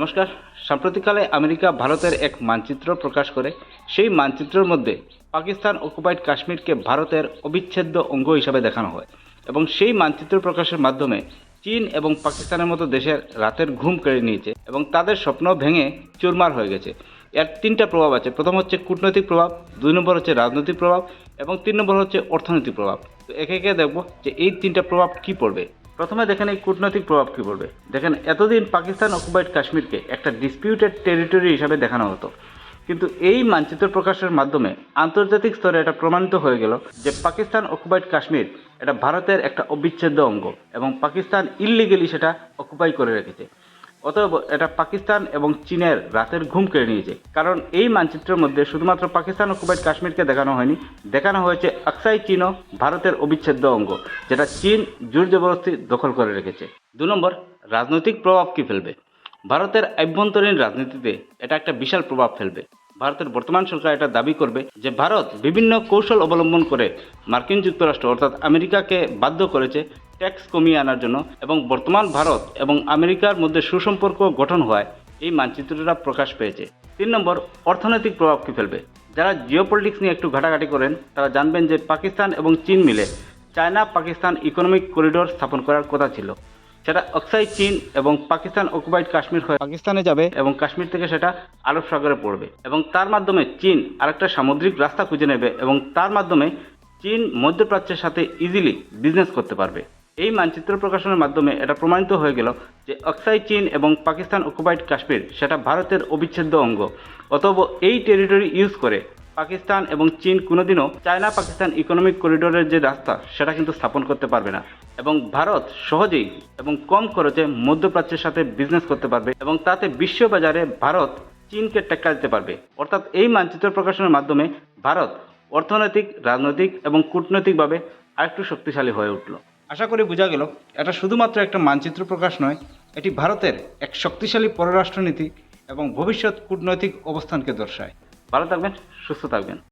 নমস্কার। সাম্প্রতিককালে আমেরিকা ভারতের এক মানচিত্র প্রকাশ করে, সেই মানচিত্রের মধ্যে পাকিস্তান অকুপাইড কাশ্মীরকে ভারতের অবিচ্ছেদ্য অঙ্গ হিসাবে দেখানো হয় এবং সেই মানচিত্র প্রকাশের মাধ্যমে চীন এবং পাকিস্তানের মতো দেশের রাতের ঘুম কেড়ে নিয়েছে এবং তাদের স্বপ্ন ভেঙে চুরমার হয়ে গেছে। এর তিনটা প্রভাব আছে। প্রথম হচ্ছে কূটনৈতিক প্রভাব, দুই নম্বর হচ্ছে রাজনৈতিক প্রভাব এবং তিন নম্বর হচ্ছে অর্থনৈতিক প্রভাব। তো একে একে দেখব যে এই তিনটা প্রভাব কি পড়বে। প্রথমে দেখেন এই কূটনৈতিক প্রভাব কী পড়বে। দেখেন, এতদিন পাকিস্তান অকুপাইড কাশ্মীরকে একটা ডিসপিউটেড টেরিটরি হিসাবে দেখানো হতো। কিন্তু এই মানচিত্র প্রকাশের মাধ্যমে আন্তর্জাতিক স্তরে এটা প্রমাণিত হয়ে গেল যে পাকিস্তান অকুপাইড কাশ্মীর এটা ভারতের একটা অবিচ্ছেদ্য অঙ্গ এবং পাকিস্তান ইললিগেলি সেটা অকুপাই করে রেখেছে। অতএব এটা পাকিস্তান এবং চীনের রাতের ঘুম কেড়ে নিয়েছে। কারণ এই মানচিত্রের মধ্যে শুধুমাত্র পাকিস্তান ও অকুপাইড কাশ্মীরকে দেখানো হয়নি, দেখানো হয়েছে আকসাই চীনও ভারতের অবিচ্ছেদ্য অঙ্গ, যেটা চীন জোর জবরদস্তি দখল করে রেখেছে। দু নম্বর, রাজনৈতিক প্রভাব কি ফেলবে? ভারতের আভ্যন্তরীণ রাজনীতিতে এটা একটা বিশাল প্রভাব ফেলবে। ভারতের বর্তমান সরকার এটা দাবি করবে যে ভারত বিভিন্ন কৌশল অবলম্বন করে মার্কিন যুক্তরাষ্ট্র, অর্থাৎ আমেরিকাকে বাধ্য করেছে ট্যাক্স কমিয়ে আনার জন্য এবং বর্তমান ভারত এবং আমেরিকার মধ্যে সুসম্পর্ক গঠন হওয়ায় এই মানচিত্রটা প্রকাশ পেয়েছে। তিন নম্বর, অর্থনৈতিক প্রভাব কি ফেলবে? যারা জিও পলিটিক্স নিয়ে একটু ঘাটাঘাটি করেন, তারা জানবেন যে পাকিস্তান এবং চীন মিলে চায়না পাকিস্তান ইকোনমিক করিডোর স্থাপন করার কথা ছিল। সেটা অক্সাই চীন এবং পাকিস্তান অকুপাইড কাশ্মীর হয়ে পাকিস্তানে যাবে এবং কাশ্মীর থেকে সেটা আরব সাগরে পড়বে এবং তার মাধ্যমে চীন আরেকটা সামুদ্রিক রাস্তা খুঁজে নেবে এবং তার মাধ্যমে চীন মধ্যপ্রাচ্যের সাথে ইজিলি বিজনেস করতে পারবে। এই মানচিত্র প্রকাশনের মাধ্যমে এটা প্রমাণিত হয়ে গেল যে অক্সাই চীন এবং পাকিস্তান অকুপাইড কাশ্মীর সেটা ভারতের অবিচ্ছেদ্য অঙ্গ। অতএব এই টেরিটরি ইউজ করে পাকিস্তান এবং চীন কোনোদিনও চায়না পাকিস্তান ইকোনমিক করিডোরের যে রাস্তা, সেটা কিন্তু স্থাপন করতে পারবে না। এবং ভারত সহজেই এবং কম খরচে মধ্যপ্রাচ্যের সাথে বিজনেস করতে পারবে এবং তাতে বিশ্ববাজারে ভারত চীনকে টেক্কা দিতে পারবে। অর্থাৎ এই মানচিত্র প্রকাশনের মাধ্যমে ভারত অর্থনৈতিক, রাজনৈতিক এবং কূটনৈতিকভাবে আরেকটু শক্তিশালী হয়ে উঠল। আশা করি বোঝা গেল, এটা শুধুমাত্র একটা মানচিত্র প্রকাশ নয়, এটি ভারতের এক শক্তিশালী পররাষ্ট্রনীতি এবং ভবিষ্যৎ কূটনৈতিক অবস্থানকে দর্শায়। ভালো থাকবেন, সুস্থ থাকবেন।